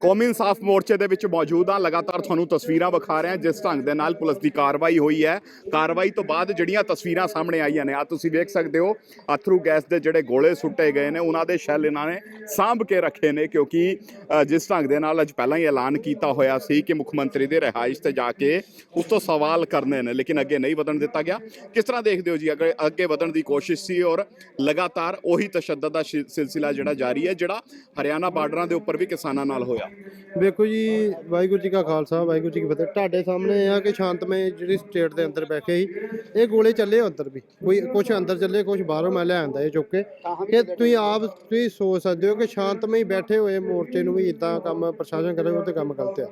ਕੌਮੀ ਇਨਸਾਫ ਮੋਰਚੇ ਦੇ ਵਿੱਚ ਮੌਜੂਦ ਹਾਂ। ਲਗਾਤਾਰ ਤੁਹਾਨੂੰ ਤਸਵੀਰਾਂ ਵਿਖਾ ਰਹੇ ਹਾਂ, ਜਿਸ ਢੰਗ ਦੇ ਨਾਲ ਪੁਲਿਸ ਦੀ ਕਾਰਵਾਈ ਹੋਈ ਹੈ। ਕਾਰਵਾਈ ਤੋਂ ਬਾਅਦ ਜਿਹੜੀਆਂ ਤਸਵੀਰਾਂ ਸਾਹਮਣੇ ਆਈਆਂ ਨੇ ਆ ਤੁਸੀਂ ਵੇਖ ਸਕਦੇ ਹੋ, ਅਥਰੂ ਗੈਸ ਦੇ ਜਿਹੜੇ ਗੋਲੇ ਸੁੱਟੇ ਗਏ ਨੇ, ਉਹਨਾਂ ਦੇ ਸ਼ੈੱਲ ਇਹਨਾਂ ਨੇ ਸਾਂਭ ਕੇ ਰੱਖੇ ਨੇ, ਕਿਉਂਕਿ ਜਿਸ ਢੰਗ ਦੇ ਨਾਲ ਅੱਜ ਪਹਿਲਾਂ ਹੀ ਐਲਾਨ ਕੀਤਾ ਹੋਇਆ ਸੀ ਕਿ ਮੁੱਖ ਮੰਤਰੀ ਦੇ ਰਿਹਾਇਸ਼ ਤੇ ਜਾ ਕੇ ਉਸ ਤੋਂ ਸਵਾਲ ਕਰਨੇ ਨੇ, ਲੇਕਿਨ ਅੱਗੇ ਨਹੀਂ ਵਧਣ ਦਿੱਤਾ ਗਿਆ। ਕਿਸ ਤਰ੍ਹਾਂ ਦੇਖਦੇ ਹੋ ਜੀ ਅੱਗੇ ਅੱਗੇ ਵਧਣ ਦੀ ਕੋਸ਼ਿਸ਼ ਸੀ ਔਰ ਲਗਾਤਾਰ ਉਹੀ ਤਸ਼ੱਦਦ ਦਾ ਸ਼ਿ- ਸਿਲਸਿਲਾ ਜਿਹੜਾ ਜਾਰੀ ਹੈ, ਜਿਹੜਾ ਹਰਿਆਣਾ ਬਾਰਡਰਾਂ ਦੇ ਉੱਪਰ ਵੀ ਕਿਸਾਨਾਂ ਨਾਲ ਹੋਇਆ? ਵੇਖੋ ਜੀ, ਵਾਹਿਗੁਰੂ ਜੀ ਕਾ ਖਾਲਸਾ, ਵਾਹਿਗੁਰੂ ਜੀ ਕੀ ਫਤਿਹ। ਤੁਹਾਡੇ ਸਾਹਮਣੇ ਇਹ ਆ ਕਿ ਸ਼ਾਂਤਮਈ ਜਿਹੜੀ ਸਟੇਟ ਦੇ ਅੰਦਰ ਬੈਠੇ ਸੀ, ਇਹ ਗੋਲੇ ਚੱਲੇ ਅੰਦਰ ਵੀ। ਕੋਈ ਕੁਝ ਅੰਦਰ ਚੱਲੇ ਕੁਝ ਬਾਹਰੋਂ ਮੈਂ ਲੈ ਆਂਦਾ ਇਹ ਚੁੱਕ ਕੇ। ਕਿ ਤੁਸੀਂ ਆਪ, ਤੁਸੀਂ ਸੋਚ ਸਕਦੇ ਹੋ ਕਿ ਸ਼ਾਂਤਮਈ ਬੈਠੇ ਹੋਏ ਮੋਰਚੇ ਨੂੰ ਵੀ ਇਦਾਂ ਕੰਮ ਪ੍ਰਸ਼ਾਸਨ ਕਰੇ, ਉਹ ਤੇ ਕੰਮ ਗਲਤ ਆ।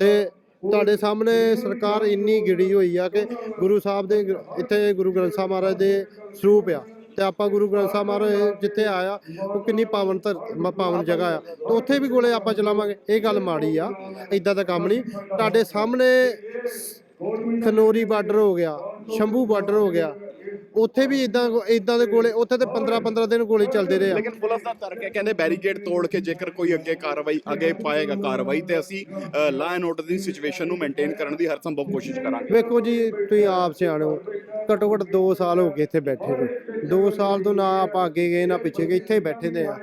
ਤੇ ਤੁਹਾਡੇ ਸਾਹਮਣੇ ਸਰਕਾਰ ਇੰਨੀ ਗਿੜੀ ਹੋਈ ਆ ਕਿ ਗੁਰੂ ਸਾਹਿਬ ਦੇ, ਇੱਥੇ ਗੁਰੂ ਗ੍ਰੰਥ ਸਾਹਿਬ ਮਹਾਰਾਜ ਦੇ ਸਰੂਪ ਆ। ਤੇ ਆਪਾਂ ਗੁਰੂ ਗ੍ਰੰਥ ਸਾਹਿਬ ਮਹਾਰਾਜ ਜਿੱਥੇ ਆਇਆ ਉਹ ਕਿੰਨੀ ਪਾਵਨ ਧਰ ਮ- ਪਾਵਨ ਜਗ੍ਹਾ ਆ। ਤੇ ਉੱਥੇ ਵੀ ਗੋਲੇ ਆਪਾਂ ਚਲਾਵਾਂਗੇ। ਇਹ ਗੱਲ ਮਾੜੀ ਆ ਇਦਾਂ ਦਾ ਕੰਮ ਨਹੀਂ। ਤੁਹਾਡੇ ਸਾਹਮਣੇ ਖਨੋਰੀ ਬਾਰਡਰ ਹੋ ਗਿਆ ਸ਼ੰਭੂ ਬਾਰਡਰ ਹੋ ਗਿਆ। ਉੱਥੇ ਵੀ ਇਦਾਂ ਇਦਾਂ ਦੇ ਗੋਲੇ ਉੱਥੇ ਤੇ 15 15 ਦਿਨ ਗੋਲੇ ਚੱਲਦੇ ਰਹੇ ਆ। ਲੇਕਿਨ ਪੁਲਿਸ ਦਾ ਤਰਕ ਹੈ ਕਹਿੰਦੇ ਬੈਰੀਕੇਡ ਤੋੜ ਕੇ ਜੇਕਰ ਕੋਈ ਅੱਗੇ ਕਾਰਵਾਈ ਅੱਗੇ ਪਾਏਗਾ ਕਾਰਵਾਈ ਤੇ ਅਸੀਂ ਲਾ ਐਂਡ ਆਰਡਰ ਦੀ ਸਿਚੁਏਸ਼ਨ ਨੂੰ ਮੇਨਟੇਨ ਕਰਨ ਦੀ ਹਰ ਸੰਭਵ ਕੋਸ਼ਿਸ਼ ਕਰਾਂਗੇ। ਵੇਖੋ ਜੀ ਤੁਸੀਂ ਆਪ ਸਿਆਣੇ ਹੋ। ਘੱਟੋ ਘੱਟ 2 ਸਾਲ ਹੋ ਗਏ ਇੱਥੇ ਬੈਠੇ ਨੂੰ। 2 ਸਾਲ ਤੋਂ ਨਾ ਆਪਾਂ ਅੱਗੇ ਗਏ, ਨਾ ਪਿੱਛੇ ਗਏ, ਇੱਥੇ ਹੀ ਬੈਠੇ ਦੇ ਆ।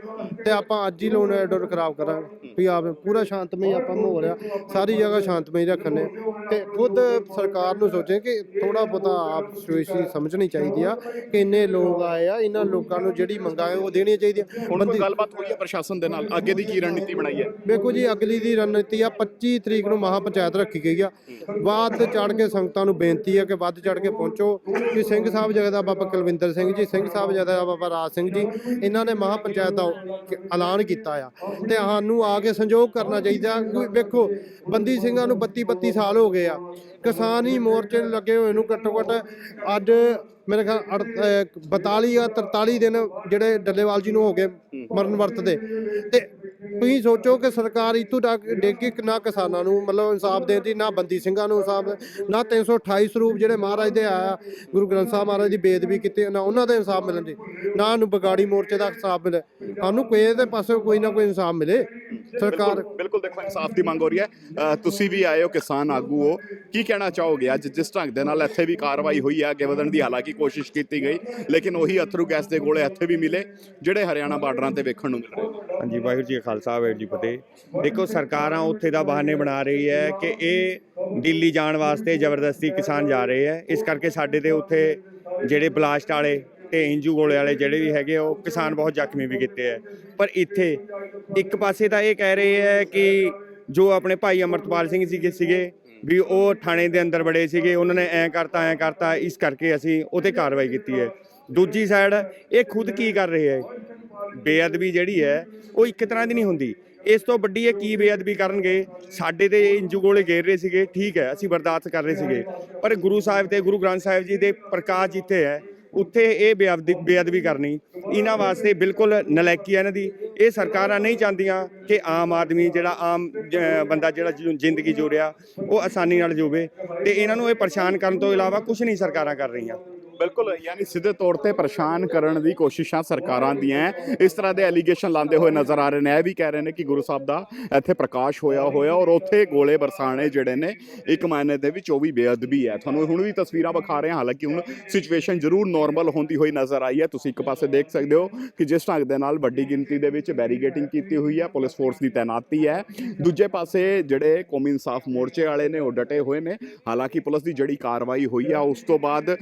ਤੇ ਆਪਾਂ ਅੱਜ ਹੀ ਲੋਨ ਆਰਡਰ ਖਰਾਬ ਕਰਾਂਗੇ। ਵੀ ਆਪ ਪੂਰਾ ਸ਼ਾਂਤਮਈ ਆਪਾਂ ਮਾਹੌਲ ਆ ਸਾਰੀ ਜਗ੍ਹਾ ਸ਼ਾਂਤਮਈ ਰੱਖਣੇ। ਤੇ ਖੁਦ ਸਰਕਾਰ ਨੂੰ ਸੋਚੇ ਕਿ ਥੋੜਾ ਬਹੁਤਾ ਆਪ ਸਿਚੁਏਸ਼ਨ ਸਮਝਣੀ ਚਾਹੀਦੀ ਆ ਕਿ ਇੰਨੇ ਲੋਕ ਆਏ ਆ ਇਹਨਾਂ ਲੋਕਾਂ ਨੂੰ ਜਿਹੜੀ ਮੰਗਾਂ ਹੈ ਉਹ ਦੇਣੀਆਂ ਚਾਹੀਦੀਆਂ। ਹੁਣ ਕੋਈ ਗੱਲਬਾਤ ਹੋਈ ਹੈ ਪ੍ਰਸ਼ਾਸਨ ਦੇ ਨਾਲ? ਅੱਗੇ ਦੀ ਕੀ ਰਣਨੀਤੀ ਬਣਾਈ ਹੈ? ਵੇਖੋ ਜੀ ਅਗਲੀ ਦੀ ਰਣਨੀਤੀ ਆ 25 ਤਰੀਕ ਨੂੰ ਮਹਾ ਪੰਚਾਇਤ ਰੱਖੀ ਗਈ ਆ। ਬਾਅਦ ਚੜ ਕੇ ਸੰਗਤਾਂ ਨੂੰ ਬੇਨਤੀ ਆ ਕਿ ਵੱਧ ਚੜ ਕੇ ਪਹੁੰਚੋ। ਕਿ ਸਿੰਘ ਸਾਹਿਬ ਜਗਦਾ ਬਾਬਾ ਕੁਲਵਿੰਦਰ ਸਿੰਘ ਜੀ ਸਿੰਘ ਸਾਹਿਬ ਜਗਦਾ ਬਾਬਾ ਰਾਜ ਸਿੰਘ ਜੀ ਇਹਨਾਂ ਨੇ ਮਹਾ ਪੰਚਾਇਤ ਦਾ ਐਲਾਨ ਕੀਤਾ ਆ। ਤੇ ਸਾਨੂੰ ਆ ਕੇ ਸੰਯੋਗ ਕਰਨਾ ਚਾਹੀਦਾ। ਵੇਖੋ, ਬੰਦੀ ਸਿੰਘਾਂ ਨੂੰ 32 32 ਸਾਲ ਹੋ ਗਏ ਆ। ਕਿਸਾਨ ਹੀ ਮੋਰਚੇ ਨੂੰ ਲੱਗੇ ਹੋਏ ਨੂੰ ਘੱਟੋ ਘੱਟ ਅੱਜ ਮੇਰੇ ਖਿਆਲ 42 ਜਾਂ 43 ਦਿਨ ਜਿਹੜੇ ਡੱਲੇਵਾਲ ਜੀ ਨੂੰ ਹੋ ਗਏ ਮਰਨ ਵਰਤ ਦੇ। ਤੇ ਤੁਸੀਂ ਸੋਚੋ ਕਿ ਸਰਕਾਰ ਇਤੋਂ ਤੱਕ ਡੇਗੀ ਨਾ ਕਿਸਾਨਾਂ ਨੂੰ, ਮਤਲਬ ਇਨਸਾਫ ਦੇਂਦੀ ਨਾ ਬੰਦੀ ਸਿੰਘਾਂ ਨੂੰ ਇਨਸਾਫ, ਨਾ 328 ਸਰੂਪ ਜਿਹੜੇ ਮਹਾਰਾਜ ਦੇ ਆਇਆ, ਗੁਰੂ ਗ੍ਰੰਥ ਸਾਹਿਬ ਮਹਾਰਾਜ ਦੀ ਬੇਦਬੀ ਕੀਤੀ, ਨਾ ਉਹਨਾਂ ਦੇ ਇਨਸਾਫ ਮਿਲਣ ਦੀ, ਨਾ ਨੂੰ ਬਗਾੜੀ ਮੋਰਚੇ ਦਾ ਇਨਸਾਫ ਮਿਲੇ। ਸਾਨੂੰ ਕੋਈ ਦੇ ਪਾਸੇ ਕੋਈ ਨਾ ਕੋਈ ਇਨਸਾਫ ਮਿਲੇ। ਸਰਕਾਰ ਬਿਲਕੁਲ- ਦੇਖੋ ਇਨਸਾਫ ਦੀ ਮੰਗ ਹੋ ਰਹੀ ਹੈ। ਤੁਸੀਂ ਵੀ ਆਏ ਹੋ ਕਿਸਾਨ ਆਗੂ ਹੋ। ਕੀ ਕਹਿਣਾ ਚਾਹੋਗੇ? ਅੱਜ ਜਿਸ ਢੰਗ ਦੇ ਨਾਲ ਇੱਥੇ ਵੀ ਕਾਰਵਾਈ ਹੋਈ ਹੈ ਅੱਗੇ ਵਧਣ ਦੀ ਹਾਲਾਂਕਿ ਕੋਸ਼ਿਸ਼ ਕੀਤੀ ਗਈ ਲੇਕਿਨ ਉਹੀ ਅਥਰੂ ਗੈਸ ਦੇ ਗੋਲੇ ਇੱਥੇ ਵੀ ਮਿਲੇ ਜਿਹੜੇ ਹਰਿਆਣਾ ਬਾਰਡਰਾਂ ਤੇ ਵੇਖਣ ਨੂੰ ਮਿਲ ਰਹੇ ਹਾਂਜੀ ਵਾਹਿਗੁਰੂ ਜੀ ਕਾ ਖਾਲਸਾ ਵਾਹਿਗੁਰੂ ਜੀ ਫਤਿਹ। ਦੇਖੋ ਸਰਕਾਰਾਂ ਉੱਥੇ ਦਾ ਬਹਾਨੇ ਬਣਾ ਰਹੀ ਹੈ ਕਿ ਇਹ ਦਿੱਲੀ ਜਾਣ ਵਾਸਤੇ ਜ਼ਬਰਦਸਤੀ ਕਿਸਾਨ ਜਾ ਰਹੇ ਹੈ। ਇਸ ਕਰਕੇ ਸਾਡੇ ਤੇ ਉੱਥੇ ਜਿਹੜੇ ਬਲਾਸਟ ਵਾਲੇ ਤੇ ਇੰਜੂ ਗੋਲੇ ਵਾਲੇ ਜਿਹੜੇ ਵੀ ਹੈਗੇ ਉਹ ਕਿਸਾਨ ਬਹੁਤ ਜ਼ਖਮੀ ਵੀ ਕੀਤੇ ਹੈ ਪਰ ਇੱਥੇ ਇੱਕ ਪਾਸੇ ਤਾਂ ਇਹ ਕਹਿ ਰਹੇ ਹੈ ਕਿ ਜੋ ਆਪਣੇ ਭਾਈ ਅਮਰਤਪਾਲ ਸਿੰਘ ਸੀਗੇ ਸੀਗੇ, ਵੀ ਉਹ ਥਾਣੇ ਦੇ ਅੰਦਰ ਬੜੇ ਸੀਗੇ, ਉਹਨਾਂ ਨੇ ਐਂ ਕਰਤਾ ਐਂ ਕਰਤਾ, ਇਸ ਕਰਕੇ ਅਸੀਂ ਉਹਤੇ ਕਾਰਵਾਈ ਕੀਤੀ ਹੈ। ਦੂਜੀ ਸਾਈਡ ਇਹ ਖੁਦ ਕੀ ਕਰ ਰਹੇ ਹੈ? ਬੇਅਦਬੀ ਜਿਹੜੀ ਹੈ, ਉਹ ਇੱਕ ਤਰ੍ਹਾਂ ਦੀ ਨਹੀਂ ਹੁੰਦੀ। ਇਸ ਤੋਂ ਵੱਡੀ ਇਹ ਕੀ ਬੇਅਦਬੀ ਕਰਨਗੇ? ਸਾਡੇ ਤੇ ਇੰਜੂ ਗੋਲੇ ਗੇਰ ਰਹੇ ਸੀਗੇ, ਠੀਕ ਹੈ, ਅਸੀਂ ਬਰਦਾਸ਼ਤ ਕਰ ਰਹੇ ਸੀਗੇ। ਪਰ ਗੁਰੂ ਸਾਹਿਬ ਤੇ ਗੁਰੂ ਗ੍ਰੰਥ ਸਾਹਿਬ ਜੀ ਦੇ ਪ੍ਰਕਾਸ਼ ਜਿੱਥੇ ਹੈ ਉੱਥੇ ਇਹ ਬੇਅਦਬੀ ਬੇਅਦਬੀ ਕਰਨੀ। ਇਹਨਾਂ ਵਾਸਤੇ ਬਿਲਕੁਲ ਨਲਾਇਕੀ ਹੈ ਇਹਨਾਂ ਦੀ। ਇਹ ਸਰਕਾਰਾਂ ਨਹੀਂ ਚਾਹੁੰਦੀਆਂ ਕਿ ਆਮ ਆਦਮੀ ਜਿਹੜਾ ਆਮ ਬੰਦਾ ਜਿਹੜਾ ਜ਼ਿੰਦਗੀ ਜੋ ਰਿਹਾ ਉਹ ਆਸਾਨੀ ਨਾਲ ਜੋਵੇ। ਤੇ ਇਹਨਾਂ ਨੂੰ ਇਹ ਪਰੇਸ਼ਾਨ ਕਰਨ ਤੋਂ ਇਲਾਵਾ ਕੁਝ ਨਹੀਂ ਸਰਕਾਰਾਂ ਕਰ ਰਹੀਆਂ। ਬਿਲਕੁਲ, ਯਾਨੀ ਸਿੱਧੇ ਤੌਰ ਤੇ ਪਰੇਸ਼ਾਨ ਕਰਨ ਦੀ ਕੋਸ਼ਿਸ਼ਾਂ ਸਰਕਾਰਾਂ ਦੀਆਂ ਇਸ ਤਰ੍ਹਾਂ ਦੇ ਐਲੀਗੇਸ਼ਨ ਲਾਉਂਦੇ ਹੋਏ ਨਜ਼ਰ ਆ ਰਹੇ ਨੇ। ਇਹ ਵੀ ਕਹਿ ਰਹੇ ਨੇ ਕਿ ਗੁਰੂ ਸਾਹਿਬ ਦਾ ਇੱਥੇ ਪ੍ਰਕਾਸ਼ ਹੋਇਆ ਹੋਇਆ ਔਰ ਉੱਥੇ ਗੋਲੇ ਬਰਸਾਣੇ ਜਿਹੜੇ ਨੇ, ਇੱਕ ਮਾਇਨੇ ਦੇ ਵਿੱਚ ਉਹ ਵੀ ਬੇਅਦਬੀ ਹੈ। ਤੁਹਾਨੂੰ ਹੁਣ ਵੀ ਤਸਵੀਰਾਂ ਵਿਖਾ ਰਹੇ ਹਾਂ। ਹਾਲਾਂਕਿ ਹੁਣ ਸਿਚੁਏਸ਼ਨ ਜ਼ਰੂਰ ਨਾਰਮਲ ਹੁੰਦੀ ਹੋਈ ਨਜ਼ਰ ਆਈ ਹੈ। ਤੁਸੀਂ ਇੱਕ ਪਾਸੇ ਦੇਖ ਸਕਦੇ ਹੋ ਕਿ ਜਿਸ ਢੰਗ ਦੇ ਨਾਲ ਵੱਡੀ ਗਿਣਤੀ ਦੇ ਵਿੱਚ ਬੈਰੀਗੇਟਿੰਗ ਕੀਤੀ ਹੋਈ ਹੈ। ਪੁਲਿਸ ਫੋਰਸ ਦੀ ਤਾਇਨਾਤੀ ਹੈ। ਦੂਜੇ ਪਾਸੇ ਜਿਹੜੇ ਕੌਮੀ ਇਨਸਾਫ ਮੋਰਚੇ ਵਾਲੇ ਨੇ, ਉਹ ਡਟੇ ਹੋਏ ਨੇ। ਹਾਲਾਂਕਿ ਪੁਲਿਸ ਦੀ ਜਿਹੜੀ ਕਾਰਵਾਈ ਹੋਈ ਆ ਉਸ ਤੋਂ ਬਾਅਦ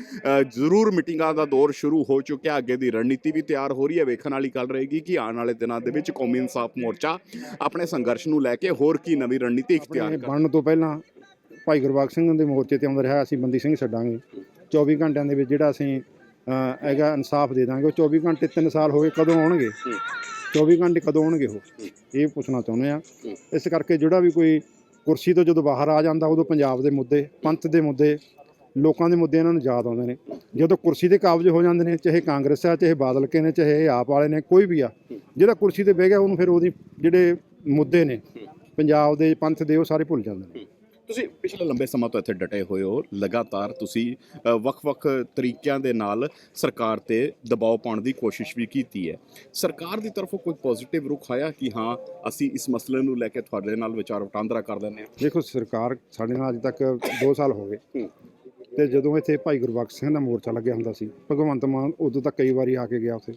ਜ਼ਰੂਰ ਮੀਟਿੰਗਾਂ ਦਾ ਦੌਰ ਸ਼ੁਰੂ ਹੋ ਚੁੱਕਿਆ। ਅੱਗੇ ਦੀ ਰਣਨੀਤੀ ਵੀ ਤਿਆਰ ਹੋ ਰਹੀ ਹੈ। ਵੇਖਣ ਵਾਲੀ ਗੱਲ ਰਹੇਗੀ ਕਿ ਆਉਣ ਵਾਲੇ ਦਿਨਾਂ ਦੇ ਵਿੱਚ ਕੌਮੀ ਇਨਸਾਫ ਮੋਰਚਾ ਆਪਣੇ ਸੰਘਰਸ਼ ਨੂੰ ਲੈ ਕੇ ਹੋਰ ਕੀ ਨਵੀਂ ਰਣਨੀਤੀ ਇਖਤਿਆਰ ਕਰ ਬਣਨ ਤੋਂ ਪਹਿਲਾਂ ਭਾਈ ਗੁਰਬਖਸ਼ ਸਿੰਘ ਦੇ ਮੋਰਚੇ ਤੇ ਆਉਂਦਾ ਰਿਹਾ ਅਸੀਂ ਬੰਦੀ ਸਿੰਘ ਛੱਡਾਂਗੇ। 24 ਘੰਟਿਆਂ ਦੇ ਵਿੱਚ ਜਿਹੜਾ ਅਸੀਂ ਹੈਗਾ ਇਨਸਾਫ ਦੇ ਦਾਂਗੇ ਉਹ 24 ਘੰਟੇ 3 ਸਾਲ ਹੋ ਗਏ ਕਦੋਂ ਆਉਣਗੇ? 24 ਘੰਟੇ ਕਦੋਂ ਆਉਣਗੇ ਉਹ? ਇਹ ਪੁੱਛਣਾ ਚਾਹੁੰਦੇ ਆ ਇਸ ਕਰਕੇ ਜਿਹੜਾ ਵੀ ਕੋਈ ਕੁਰਸੀ ਤੋਂ ਜਦੋਂ ਬਾਹਰ ਆ ਜਾਂਦਾ ਉਦੋਂ ਪੰਜਾਬ ਦੇ ਮੁੱਦੇ ਪੰਥ ਦੇ ਮੁੱਦੇ ਲੋਕਾਂ ਦੇ ਮੁੱਦੇ ਇਹਨਾਂ ਨੂੰ ਯਾਦ ਆਉਂਦੇ ਨੇ। ਜਦੋਂ ਕੁਰਸੀ ਤੇ ਕਾਬਜ ਹੋ ਜਾਂਦੇ ਨੇ ਚਾਹੇ ਕਾਂਗਰਸ ਆ ਚਾਹੇ ਬਾਦਲ ਕੇ ਨੇ ਚਾਹੇ ਆਪ ਵਾਲੇ ਨੇ ਕੋਈ ਵੀ ਆ ਜਿਹੜਾ ਕੁਰਸੀ ਤੇ ਬਹਿ ਗਿਆ ਉਹਨੂੰ ਫਿਰ ਉਹਦੀ ਜਿਹੜੇ ਮੁੱਦੇ ਨੇ ਪੰਜਾਬ ਦੇ ਪੰਥ ਦੇ ਉਹ ਸਾਰੇ ਭੁੱਲ ਜਾਂਦੇ ਨੇ। ਤੁਸੀਂ ਪਿਛਲੇ ਲੰਬੇ ਸਮਾਂ ਤੋਂ ਇੱਥੇ ਡਟੇ ਹੋਏ ਹੋ। ਲਗਾਤਾਰ ਤੁਸੀਂ ਵੱਖ-ਵੱਖ ਤਰੀਕਿਆਂ ਦੇ ਨਾਲ ਸਰਕਾਰ ਤੇ ਦਬਾਅ ਪਾਉਣ ਦੀ ਕੋਸ਼ਿਸ਼ ਵੀ ਕੀਤੀ ਹੈ। ਸਰਕਾਰ ਦੀ ਤਰਫੋਂ ਕੋਈ ਪੋਜ਼ਿਟਿਵ ਰੁਖ ਆਇਆ ਕਿ ਹਾਂ ਅਸੀਂ ਇਸ ਮਸਲੇ ਨੂੰ ਲੈ ਕੇ ਤੁਹਾਡੇ ਨਾਲ ਵਿਚਾਰ ਵਟਾਂਦਰਾ ਕਰ ਲੈਂਦੇ ਹਾਂ? ਦੇਖੋ ਸਰਕਾਰ ਸਾਡੇ ਨਾਲ ਅੱਜ ਤੱਕ 2 ਸਾਲ ਹੋ ਗਏ। ਤੇ ਜਦੋਂ ਇੱਥੇ ਭਾਈ ਗੁਰਬਖਸ਼ ਸਿੰਘ ਦਾ ਮੋਰਚਾ ਲੱਗਿਆ ਹੁੰਦਾ ਸੀ ਭਗਵੰਤ ਮਾਨ ਉਦੋਂ ਤੱਕ ਕਈ ਵਾਰੀ ਆ ਕੇ ਗਿਆ ਉੱਥੇ।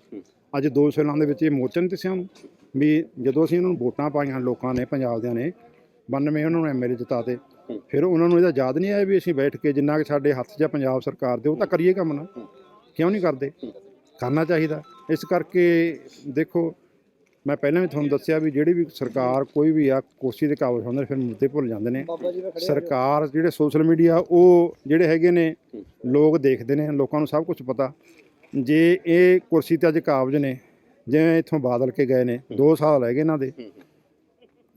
ਅੱਜ 2 ਸਾਲਾਂ ਦੇ ਵਿੱਚ ਇਹ ਮੋਰਚਾ ਨਹੀਂ ਦਿਸਿਆ ਉਹਨੂੰ ਵੀ ਜਦੋਂ ਅਸੀਂ ਉਹਨਾਂ ਨੂੰ ਵੋਟਾਂ ਪਾਈਆਂ ਲੋਕਾਂ ਨੇ ਪੰਜਾਬ ਦਿਆਂ ਨੇ 92 ਉਹਨਾਂ ਨੂੰ ਐਮਐਲਏ ਜਿਤਾਤੇ। ਫਿਰ ਉਹਨਾਂ ਨੂੰ ਇਹਦਾ ਯਾਦ ਨਹੀਂ ਆਇਆ ਵੀ ਅਸੀਂ ਬੈਠ ਕੇ ਜਿੰਨਾ ਕਿ ਸਾਡੇ ਹੱਥ 'ਚ ਪੰਜਾਬ ਸਰਕਾਰ ਦੇ ਉਹ ਤਾਂ ਕਰੀਏ ਕੰਮ ਨਾ। ਕਿਉਂ ਨਹੀਂ ਕਰਦੇ। ਕਰਨਾ ਚਾਹੀਦਾ ਇਸ ਕਰਕੇ ਦੇਖੋ ਮੈਂ ਪਹਿਲਾਂ ਵੀ ਤੁਹਾਨੂੰ ਦੱਸਿਆ ਵੀ ਜਿਹੜੀ ਵੀ ਸਰਕਾਰ ਕੋਈ ਵੀ ਆ ਕੋਸ਼ੀ ਦੇ ਕਾਬਲ ਹੁੰਦੇ ਫਿਰ ਮੁੱਦੇ ਭੁੱਲ ਜਾਂਦੇ ਨੇ। ਸਰਕਾਰ ਜਿਹੜੇ ਸੋਸ਼ਲ ਮੀਡੀਆ ਉਹ ਜਿਹੜੇ ਹੈਗੇ ਨੇ ਲੋਕ ਦੇਖਦੇ ਨੇ ਲੋਕਾਂ ਨੂੰ ਸਭ ਕੁਝ ਪਤਾ। ਜੇ ਇਹ ਕੁਰਸੀ ਤੇ ਅੱਜ ਕਾਬਜ ਨੇ ਜਿਵੇਂ ਇੱਥੋਂ ਬਾਦਲ ਕੇ ਗਏ ਨੇ 2 ਸਾਲ ਰਹਿ ਗਏ ਇਹਨਾਂ ਦੇ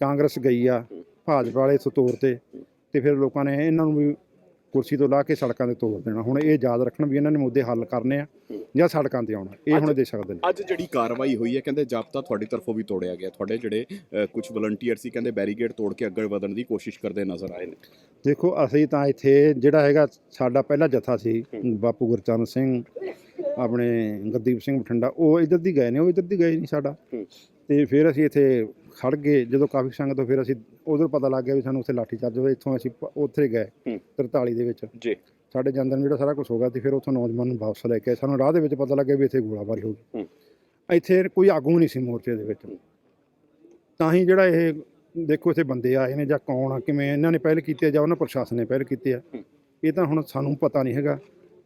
ਕਾਂਗਰਸ ਗਈ ਆ ਭਾਜਪਾ ਵਾਲੇ ਤੋਰ ਤੇ ਤੇ ਫਿਰ ਲੋਕਾਂ ਨੇ ਇਹਨਾਂ ਨੂੰ ਵੀ ਕੁਰਸੀ ਤੋਂ ਲਾ ਕੇ ਸੜਕਾਂ ਤੇ ਤੋਰ ਦੇਣਾ। ਹੁਣ ਇਹ ਯਾਦ ਰੱਖਣ ਵੀ ਇਹਨਾਂ ਨੇ ਮੁੱਦੇ ਹੱਲ ਕਰਨੇ ਆ ਜਾਂ ਸੜਕਾਂ ਤੇ ਆਉਣਾ। ਇਹ ਹੁਣ ਦੇ ਸਕਦੇ ਨੇ। ਅੱਜ ਜਿਹੜੀ ਕਾਰਵਾਈ ਹੋਈ ਹੈ ਕਹਿੰਦੇ ਜਾਬਤਾ ਤੁਹਾਡੀ ਤਰਫੋਂ ਵੀ ਤੋੜਿਆ ਗਿਆ। ਤੁਹਾਡੇ ਜਿਹੜੇ ਕੁਝ ਵਲੰਟੀਅਰ ਸੀ ਕਹਿੰਦੇ ਬੈਰੀਕੇਡ ਤੋੜ ਕੇ ਅੱਗੇ ਵਧਣ ਦੀ ਕੋਸ਼ਿਸ਼ ਕਰਦੇ ਨਜ਼ਰ ਆਏ ਨੇ। ਦੇਖੋ ਅਸੀਂ ਤਾਂ ਇੱਥੇ ਜਿਹੜਾ ਹੈਗਾ ਸਾਡਾ ਪਹਿਲਾ ਜਥਾ ਸੀ ਬਾਪੂ ਗੁਰਚਰਨ ਸਿੰਘ ਆਪਣੇ ਗੁਰਦੀਪ ਸਿੰਘ ਬਠਿੰਡਾ ਉਹ ਇੱਧਰ ਦੀ ਗਏ ਨੇ ਉਹ ਇੱਧਰ ਦੀ ਗਏ ਨਹੀਂ ਸਾਡਾ। ਤੇ ਫਿਰ ਅਸੀਂ ਇੱਥੇ ਖੜ ਗਏ ਜਦੋਂ ਕਾਫੀ ਸੰਗਤ ਤੋਂ ਫਿਰ ਅਸੀਂ ਉਧਰ ਪਤਾ ਲੱਗ ਗਿਆ ਵੀ ਸਾਨੂੰ ਉੱਥੇ ਲਾਠੀ ਚਾਰਜ ਹੋਇਆ ਇੱਥੋਂ ਅਸੀਂ ਪ- ਉੱਥੇ ਗਏ ਹੂੰ। 43 ਦੇ ਵਿੱਚ ਜੀ ਸਾਡੇ ਜਾਂਦਨ ਜਿਹੜਾ ਸਾਰਾ ਕੁਝ ਹੋ ਗਿਆ ਤੇ ਫਿਰ ਉੱਥੋਂ ਨੌਜਵਾਨ ਨੂੰ ਵਾਪਸ ਲੈ ਕੇ ਆਏ। ਸਾਨੂੰ ਰਾਹ ਦੇ ਵਿੱਚ ਪਤਾ ਲੱਗਿਆ ਵੀ ਇੱਥੇ ਗੋਲਾਬਾਰੀ ਹੋ ਗਈ। ਇੱਥੇ ਕੋਈ ਆਗੂ ਨਹੀਂ ਸੀ ਮੋਰਚੇ ਦੇ ਵਿੱਚ ਤਾਂ ਹੀ ਜਿਹੜਾ ਇਹ ਦੇਖੋ ਇੱਥੇ ਬੰਦੇ ਆਏ ਨੇ ਜਾਂ ਕੌਣ ਆ ਕਿਵੇਂ ਇਹਨਾਂ ਨੇ ਪਹਿਲ ਕੀਤੀ ਆ ਜਾਂ ਉਹਨਾਂ ਪ੍ਰਸ਼ਾਸਨ ਨੇ ਪਹਿਲ ਕੀਤੀ ਆ। ਇਹ ਤਾਂ ਹੁਣ ਸਾਨੂੰ ਪਤਾ ਨਹੀਂ ਹੈਗਾ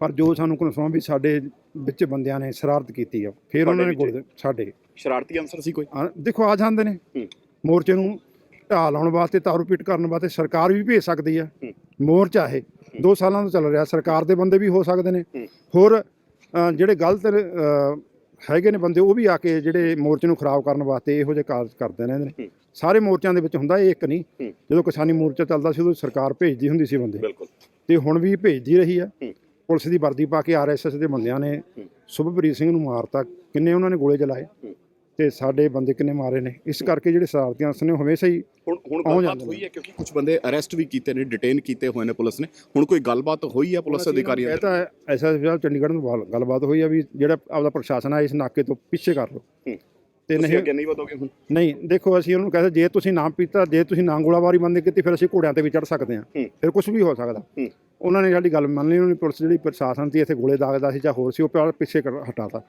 ਪਰ ਜੋ ਸਾਨੂੰ ਕਨਫਰਮ ਵੀ ਸਾਡੇ ਵਿੱਚ ਬੰਦਿਆਂ ਨੇ ਸ਼ਰਾਰਤ ਕੀਤੀ ਆ ਫਿਰ ਉਹਨਾਂ ਨੇ ਗੋਲ ਸਾਡੇ ਸ਼ਰਾਰਤੀ ਅੰਸਰ ਸੀ ਕੋਈ ਦੇਖੋ ਆ ਜਾਂਦੇ ਨੇ ਹੂੰ। ਮੋਰਚੇ ਨੂੰ ਢਾਹ ਲਾਉਣ ਵਾਸਤੇ ਤਾਰੂ ਪੀਟ ਕਰਨ ਵਾਸਤੇ ਸਰਕਾਰ ਵੀ ਭੇਜ ਸਕਦੀ ਆ ਹੂੰ। ਮੋਰਚਾ ਇਹ 2 ਸਾਲਾਂ ਤੋਂ ਚੱਲ ਰਿਹਾ ਸਰਕਾਰ ਦੇ ਬੰਦੇ ਵੀ ਹੋ ਸਕਦੇ ਨੇ ਹੂੰ। ਹੋਰ ਅ, ਜਿਹੜੇ ਗਲਤ ਅ, ਹੈਗੇ ਨੇ ਬੰਦੇ ਉਹ ਵੀ ਆ ਕੇ ਜਿਹੜੇ ਮੋਰਚੇ ਨੂੰ ਖਰਾਬ ਕਰਨ ਵਾਸਤੇ ਇਹੋ ਜਿਹੇ ਕਾਰਜ ਕਰਦੇ ਰਹਿੰਦੇ ਨੇ ਹੂੰ। ਸਾਰੇ ਮੋਰਚਿਆਂ ਦੇ ਵਿੱਚ ਹੁੰਦਾ ਇਹ ਇੱਕ ਨਹੀਂ ਹੂੰ। ਜਦੋਂ ਕਿਸਾਨੀ ਮੋਰਚਾ ਚੱਲਦਾ ਸੀ ਉਦੋਂ ਸਰਕਾਰ ਭੇਜਦੀ ਹੁੰਦੀ ਸੀ ਬੰਦੇ ਬਿਲਕੁਲ ਤੇ ਹੁਣ ਵੀ ਭੇਜਦੀ ਰਹੀ ਆ ਹੂੰ। ਪੁਲਿਸ ਦੀ ਵਰਦੀ ਪਾ ਕੇ ਆਰਐਸਐਸ ਦੇ ਬੰਦਿਆਂ ਨੇ ਹੂੰ। ਸੁਭਪ੍ਰੀਤ ਸਿੰਘ ਨੂੰ ਮਾਰਤਾ। ਕਿੰਨੇ ਉਹਨਾਂ ਨੇ ਗੋਲੇ ਚਲਾਏ? ਹੂੰ। ਤੇ ਸਾਡੇ ਬੰਦੇ ਕਿੰਨੇ ਮਾਰੇ ਨੇ? ਇਸ ਕਰਕੇ ਜਿਹੜੇ ਸ਼ਰਾਰਤੀ ਅਨਸਰ ਨੇ ਹਮੇਸ਼ਾ ਹੀ ਹੁਣ ਹੁਣ ਗੱਲਬਾਤ ਹੋਈ ਹੈ ਕਿਉਂਕਿ ਕੁਝ ਬੰਦੇ ਅਰੈਸਟ ਵੀ ਕੀਤੇ ਨੇ ਡਿਟੇਨ ਕੀਤੇ ਹੋਏ ਨੇ ਪੁਲਿਸ ਨੇ। ਹੁਣ ਕੋਈ ਗੱਲਬਾਤ ਹੋਈ ਹੈ ਪੁਲਿਸ ਅਧਿਕਾਰੀਆਂ ਇਹ ਦੇ ਤਾਂ ਐਸਐਸਪੀ ਸਾਹਿਬ ਚੰਡੀਗੜ੍ਹ ਨੂੰ ਗੱਲ- ਗੱਲਬਾਤ ਹੋਈ ਆ ਵੀ ਜਿਹੜਾ ਆਪਦਾ ਪ੍ਰਸ਼ਾਸਨ ਆ ਇਸ ਨਾਕੇ ਤੋਂ ਪਿੱਛੇ ਕਰ ਲਓ। ਹੂੰ। ਤੇ ਨਹੀਂ ਅੱਗੇ ਨਹੀਂ ਵਧੋਗੇ ਹੁਣ? ਨਹੀਂ ਦੇਖੋ ਅਸੀਂ ਉਹਨੂੰ ਕਹਿੰਦੇ ਜੇ ਤੁਸੀਂ ਨਾਮ ਪੀਤਾ ਜੇ ਤੁਸੀਂ ਨਾ ਗੋਲਾਬਾਰੀ ਬੰਦ ਕੀਤੀ ਫਿਰ ਅਸੀਂ ਘੋੜਿਆਂ ਤੇ ਵੀ ਚੜ ਸਕਦੇ ਹਾਂ। ਫਿਰ ਕੁਝ ਵੀ ਹੋ ਸਕਦਾ। ਉਹਨਾਂ ਨੇ ਸਾਡੀ ਗੱਲ ਮੰਨ ਲਈ ਉਹਨਾਂ ਨੇ ਪੁਲਿਸ ਜਿਹੜੀ ਪ੍ਰਸ਼ਾਸਨ ਸੀ ਇੱਥੇ ਗੋਲੇ ਦਾਗਦਾ ਸੀ ਜਾਂ ਹੋਰ ਸੀ ਉਹ ਪਿਆ ਪਿੱਛੇ ਹਟਾਤਾ।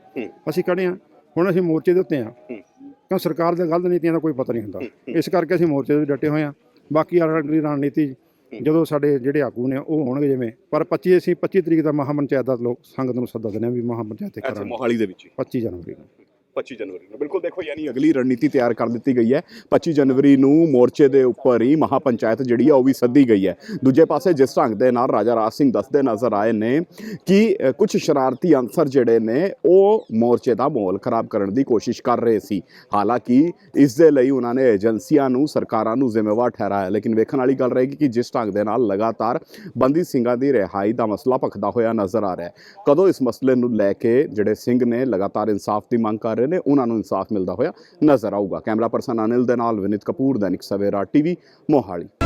ਅਸੀਂ ਖੜੇ ਹਾਂ। ਹੁਣ ਅਸੀਂ ਮੋਰਚੇ ਦੇ ਉੱਤੇ ਹੂੰ। ਕਿਉਂ ਸਰਕਾਰ ਦੀਆਂ ਗਲਤ ਨੀਤੀਆਂ ਦਾ ਕੋਈ ਪਤਾ ਨਹੀਂ ਹੁੰਦਾ। ਇਸ ਕਰਕੇ ਅਸੀਂ ਮੋਰਚੇ ਦੇ ਡਟੇ ਹੋਏ ਹਾਂ। ਬਾਕੀ ਅਗਲੀ ਰਣਨੀਤੀ ਜਦੋਂ ਸਾਡੇ ਜਿਹੜੇ ਆਗੂ ਨੇ ਉਹ ਹੋਣਗੇ ਜਿਵੇਂ। ਪਰ 25 ਅਸੀਂ 25 ਤਰੀਕ ਦਾ ਮਹਾ ਪੰਚਾਇਤ ਦਾ ਲੋਕ ਸੰਗਤ ਨੂੰ ਸੱਦਾ ਦਿੰਦੇ ਹਾਂ ਵੀ ਮਹਾ ਪੰਚਾਇਤ ਤੇ ਇੱਥੇ ਕਰਾਂਗੇ। ਮੋਹਾਲੀ ਦੇ ਵਿੱਚ ਹੀ। 25 ਜਨਵਰੀ ਨੂੰ। 25 ਜਨਵਰੀ ਨੂੰ। ਬਿਲਕੁਲ ਦੇਖੋ, ਯਾਨੀ ਅਗਲੀ ਰਣਨੀਤੀ ਤਿਆਰ ਕਰ ਦਿੱਤੀ ਗਈ ਹੈ। 25 ਜਨਵਰੀ ਨੂੰ ਮੋਰਚੇ ਦੇ ਉੱਪਰ ਹੀ ਮਹਾ ਪੰਚਾਇਤ ਜਿਹੜੀ ਆ, ਉਹ ਵੀ ਸੱਦੀ ਗਈ ਹੈ। ਦੂਜੇ ਪਾਸੇ ਜਿਸ ਢੰਗ ਦੇ ਨਾਲ ਰਾਜਾ ਰਾਜ ਸਿੰਘ ਦੱਸਦੇ ਨਜ਼ਰ ਆਏ ਨੇ ਕਿ ਕੁਝ ਸ਼ਰਾਰਤੀ ਅੰਸਰ ਜਿਹੜੇ ਨੇ, ਉਹ ਮੋਰਚੇ ਦਾ ਮਾਹੌਲ ਖਰਾਬ ਕਰਨ ਦੀ ਕੋਸ਼ਿਸ਼ ਕਰ ਰਹੇ ਸੀ। ਹਾਲਾਂਕਿ ਇਸ ਦੇ ਲਈ ਉਹਨਾਂ ਨੇ ਏਜੰਸੀਆਂ ਨੂੰ, ਸਰਕਾਰਾਂ ਨੂੰ ਜ਼ਿੰਮੇਵਾਰ ਠਹਿਰਾਇਆ। ਲੇਕਿਨ ਵੇਖਣ ਵਾਲੀ ਗੱਲ ਰਹੇਗੀ ਕਿ ਜਿਸ ਢੰਗ ਦੇ ਨਾਲ ਲਗਾਤਾਰ ਬੰਦੀ ਸਿੰਘਾਂ ਦੀ ਰਿਹਾਈ ਦਾ ਮਸਲਾ ਭਖਦਾ ਹੋਇਆ ਨਜ਼ਰ ਆ ਰਿਹਾ ਹੈ। ਕਦੋਂ ਇਸ ਮਸਲੇ ਨੂੰ ਲੈ ਕੇ ਜਿਹੜੇ ਸਿੰਘ ਨੇ ਲਗਾਤਾਰ ਇਨਸਾਫ ਦੀ ਮੰਗ ਕਰ ਰਹੇ ਨੇ, ਉਹਨਾਂ ਨੂੰ ਇਨਸਾਫ ਮਿਲਦਾ ਹੋਇਆ ਨਜ਼ਰ ਆਊਗਾ। ਕੈਮਰਾ ਪਰਸਨ ਅਨਿਲ ਦੇ ਨਾਲ ਵਿਨਿਤ ਕਪੂਰ, ਦੈਨਿਕ ਸਵੇਰਾ ਟੀਵੀ, ਮੋਹਾਲੀ।